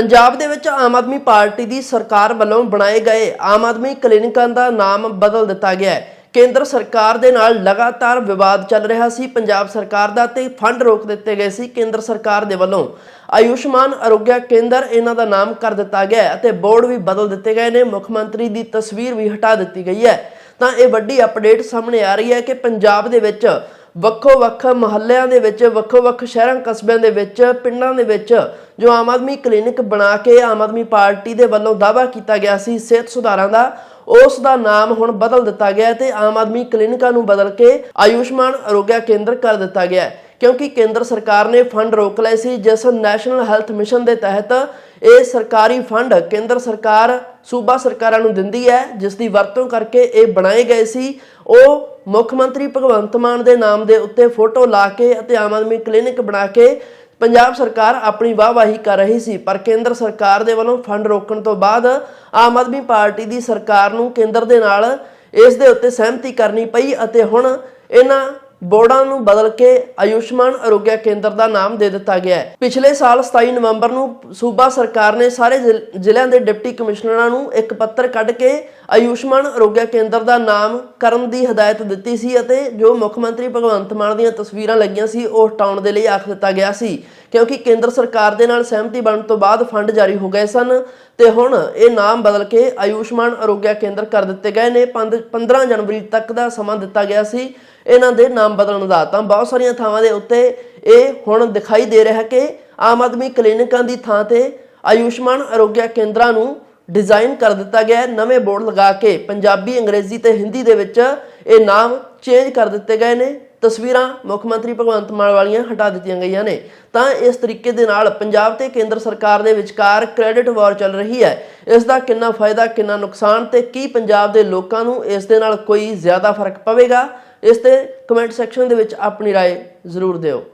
ਪੰਜਾਬ ਦੇ ਵਿੱਚ ਆਮ ਆਦਮੀ ਪਾਰਟੀ ਦੀ ਸਰਕਾਰ ਵੱਲੋਂ ਬਣਾਏ ਗਏ ਆਮ ਆਦਮੀ ਕਲੀਨਿਕਾਂ ਦਾ ਨਾਮ ਬਦਲ ਦਿੱਤਾ ਗਿਆ ਹੈ। ਕੇਂਦਰ ਸਰਕਾਰ ਦੇ ਨਾਲ ਲਗਾਤਾਰ ਵਿਵਾਦ ਚੱਲ ਰਿਹਾ ਸੀ। ਪੰਜਾਬ ਸਰਕਾਰ ਦਾ ਤੇ ਫੰਡ ਰੋਕ ਦਿੱਤੇ ਗਏ ਸੀ ਕੇਂਦਰ ਸਰਕਾਰ ਦੇ ਵੱਲੋਂ। ਆਯੁਸ਼ਮਾਨ ਅਰੋਗਿਆ ਕੇਂਦਰ ਇਹਨਾਂ ਦਾ ਨਾਮ ਕਰ ਦਿੱਤਾ ਗਿਆ ਅਤੇ ਬੋਰਡ ਵੀ ਬਦਲ ਦਿੱਤੇ ਗਏ ਨੇ। ਮੁੱਖ ਮੰਤਰੀ ਦੀ ਤਸਵੀਰ ਵੀ ਹਟਾ ਦਿੱਤੀ ਗਈ ਹੈ। ਤਾਂ ਇਹ ਵੱਡੀ ਅਪਡੇਟ ਸਾਹਮਣੇ ਆ ਰਹੀ ਹੈ ਕਿ ਪੰਜਾਬ ਦੇ ਵਿੱਚ ਵੱਖੋ ਵੱਖ ਮਹੱਲਿਆਂ ਦੇ ਵਿੱਚ, ਵੱਖੋ ਵੱਖ ਸ਼ਹਿਰਾਂ, ਕਸਬਿਆਂ ਦੇ ਵਿੱਚ, ਪਿੰਡਾਂ ਦੇ ਵਿੱਚ ਜੋ ਆਮ ਆਦਮੀ ਕਲੀਨਿਕ ਬਣਾ ਕੇ ਆਮ ਆਦਮੀ ਪਾਰਟੀ ਦੇ ਵੱਲੋਂ ਦਾਅਵਾ ਕੀਤਾ ਗਿਆ ਸੀ, ਸਿਹਤ ਸੁਧਾਰਾਂ ਦਾ, ਉਸ ਦਾ ਨਾਮ ਹੁਣ ਬਦਲ ਦਿੱਤਾ ਗਿਆ ਹੈ ਤੇ ਆਮ ਆਦਮੀ ਕਲੀਨਿਕਾਂ ਨੂੰ ਬਦਲ ਕੇ ਆਯੁਸ਼ਮਾਨ ਅਰੋਗਿਆ ਕੇਂਦਰ ਕਰ ਦਿੱਤਾ ਗਿਆ ਹੈ। ਕਿਉਂਕਿ ਕੇਂਦਰ ਸਰਕਾਰ ਨੇ ਫੰਡ ਰੋਕ ਲਏ ਸੀ, ਜਿਸ ਨੈਸ਼ਨਲ ਹੈਲਥ ਮਿਸ਼ਨ ਦੇ ਤਹਿਤ ਇਹ ਸਰਕਾਰੀ ਫੰਡ ਕੇਂਦਰ ਸਰਕਾਰ, ਸੂਬਾ ਸਰਕਾਰਾਂ ਨੂੰ ਦਿੰਦੀ ਹੈ, ਜਿਸ ਦੀ ਵਰਤੋਂ ਕਰਕੇ ਇਹ ਬਣਾਏ ਗਏ ਸੀ। ਉਹ ਮੁੱਖ ਮੰਤਰੀ ਭਗਵੰਤ ਮਾਨ ਦੇ ਨਾਮ ਦੇ ਉੱਤੇ ਫੋਟੋ ਲਾ ਕੇ ਅਤੇ ਆਮ ਆਦਮੀ ਕਲੀਨਿਕ ਬਣਾ ਕੇ ਪੰਜਾਬ ਸਰਕਾਰ ਆਪਣੀ ਵਾਹਵਾਹੀ ਕਰ ਰਹੀ ਸੀ, ਪਰ ਕੇਂਦਰ ਸਰਕਾਰ ਦੇ ਵੱਲੋਂ ਫੰਡ ਰੋਕਣ ਤੋਂ ਬਾਅਦ ਆਮ ਆਦਮੀ ਪਾਰਟੀ ਦੀ ਸਰਕਾਰ ਨੂੰ ਕੇਂਦਰ ਦੇ ਨਾਲ ਇਸ ਦੇ ਉੱਤੇ ਸਹਿਮਤੀ ਕਰਨੀ ਪਈ ਅਤੇ ਹੁਣ ਇਹਨਾਂ ਬੋਰਡਾਂ ਨੂੰ ਬਦਲ ਕੇ ਆਯੁਸ਼ਮਾਨ ਅਰੋਗਿਆ ਕੇਂਦਰ ਦਾ ਨਾਮ ਦੇ ਦਿੱਤਾ ਗਿਆ ਹੈ। ਪਿਛਲੇ ਸਾਲ 27 ਨਵੰਬਰ ਨੂੰ ਸੂਬਾ ਸਰਕਾਰ ਨੇ ਸਾਰੇ ਜ਼ਿਲ- ਜ਼ਿਲ੍ਹਿਆਂ ਦੇ ਡਿਪਟੀ ਕਮਿਸ਼ਨਰਾਂ ਨੂੰ ਇੱਕ ਪੱਤਰ ਕੱਢ ਕੇ ਆਯੁਸ਼ਮਾਨ ਅਰੋਗਿਆ ਕੇਂਦਰ ਦਾ ਨਾਮ ਕਰਨ ਦੀ ਹਦਾਇਤ ਦਿੱਤੀ ਸੀ ਅਤੇ ਜੋ ਮੁੱਖ ਮੰਤਰੀ ਭਗਵੰਤ ਮਾਨ ਦੀਆਂ ਤਸਵੀਰਾਂ ਲੱਗੀਆਂ ਸੀ, ਉਹ ਹਟਾਉਣ ਦੇ ਲਈ ਆਖ ਦਿੱਤਾ ਗਿਆ ਸੀ। ਕਿਉਂਕਿ ਕੇਂਦਰ ਸਰਕਾਰ ਦੇ ਨਾਲ ਸਹਿਮਤੀ ਬਣਨ ਤੋਂ ਬਾਅਦ ਫੰਡ ਜਾਰੀ ਹੋ ਗਏ ਸਨ ਤੇ ਹੁਣ ਇਹ ਨਾਮ ਬਦਲ ਕੇ ਆਯੁਸ਼ਮਾਨ ਅਰੋਗਿਆ ਕੇਂਦਰ ਕਰ ਦਿੱਤੇ ਗਏ ਨੇ। ਪੰਦ- 15 ਜਨਵਰੀ ਤੱਕ ਦਾ ਸਮਾਂ ਦਿੱਤਾ ਗਿਆ ਸੀ। ਇਹਨਾਂ ਦੇ ਨਾਮ ਬਦਲਣ ਦਾ ਤਾਂ ਬਹੁਤ ਸਾਰੀਆਂ ਥਾਵਾਂ ਦੇ ਉੱਤੇ ਇਹ ਹੁਣ ਦਿਖਾਈ ਦੇ ਰਿਹਾ ਕਿ ਆਮ ਆਦਮੀ ਕਲੀਨਿਕਾਂ ਦੀ ਥਾਂ ਤੇ ਆਯੁਸ਼ਮਾਨ ਅਰੋਗਿਆ ਕੇਂਦਰਾਂ ਨੂੰ ਡਿਜ਼ਾਈਨ ਕਰ ਦਿੱਤਾ ਗਿਆ ਨਵੇਂ ਬੋਰਡ ਲਗਾ ਕੇ ਪੰਜਾਬੀ, ਅੰਗਰੇਜ਼ੀ ਤੇ ਹਿੰਦੀ ਦੇ ਵਿੱਚ ਇਹ ਨਾਮ ਚੇਂਜ ਕਰ ਦਿੱਤੇ ਗਏ ਨੇ। ਤਸਵੀਰਾਂ ਮੁੱਖ ਮੰਤਰੀ ਭਗਵੰਤ ਮਾਨ ਵਾਲੀਆਂ ਹਟਾ ਦਿੱਤੀਆਂ ਗਈਆਂ ਨੇ ਤਾਂ ਇਸ ਤਰੀਕੇ ਦੇ ਨਾਲ ਪੰਜਾਬ ਤੇ ਕੇਂਦਰ ਸਰਕਾਰ ਦੇ ਵਿਚਕਾਰ ਕ੍ਰੈਡਿਟ ਵਾਰ ਚੱਲ ਰਹੀ ਹੈ ਇਸ ਦਾ ਕਿੰਨਾ ਫਾਇਦਾ ਕਿੰਨਾ ਨੁਕਸਾਨ ਤੇ ਕੀ ਪੰਜਾਬ ਦੇ ਲੋਕਾਂ ਨੂੰ ਇਸ ਦੇ ਨਾਲ ਕੋਈ ਜ਼ਿਆਦਾ ਫਰਕ ਪਵੇਗਾ ਇਸ ਤੇ ਕਮੈਂਟ ਸੈਕਸ਼ਨ ਦੇ ਵਿੱਚ ਆਪਣੀ رائے ਜ਼ਰੂਰ ਦਿਓ